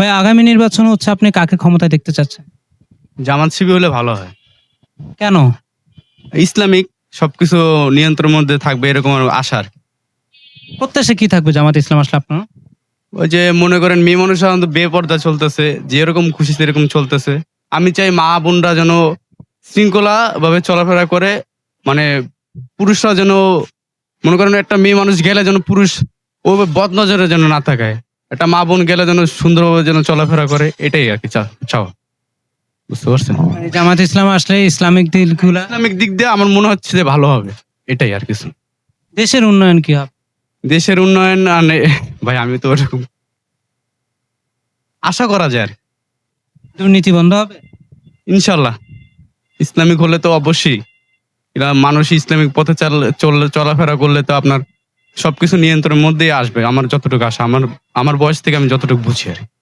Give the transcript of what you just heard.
ভাই আগামী নির্বাচন হচ্ছে আপনি কাকে ক্ষমতায় দেখতে চাচ্ছেন? জামাত শিবি হলে ভালো হয়। কেন? ইসলামিক সবকিছু নিয়ন্ত্রণের মধ্যে থাকবে এরকম আমার আশা আর কি। প্রত্যাশা কি থাকবে জামাত ইসলাম আসলে আপনার? ওই যে মনে করেন মেয়ে মানুষ এখন তো বেপর্দা চলতেছে যেরকম খুশি সেরকম চলতেছে। আমি চাই মা বোনরা যেন শৃঙ্খলা ভাবে চলাফেরা করে মানে পুরুষরা যেন মনে করেন একটা মেয়ে মানুষ গেলে যেন পুরুষ ও বদনজরে যেন না থাকায় একটা মা বোন গেলে যেন সুন্দরভাবে যেন চলাফেরা করে এটাই আর কি চাও বুঝতে পারছেন? মানে জামাত ইসলাম আসলে ইসলামিক দিকগুলা ইসলামিক দিক দিয়ে আমার মনে হচ্ছে যে ভালো হবে এটাই আর কিছু। দেশের উন্নয়ন কি হবে? দেশের উন্নয়ন আনে ভাই আমি তো ওরকম আশা করা যায় আর। দুর্নীতি বন্ধ হবে? ইনশাল্লাহ। ইসলামিক হলে তো অবশ্যই। এরা মানুষ ইসলামিক পথে চাল- চলাফেরা করলে তো আপনার সবকিছু নিয়ন্ত্রণের মধ্যেই আসবে, আমার যতটুকু আশা, আমার আমার বয়স থেকে আমি যতটুকু বুঝি আর কি।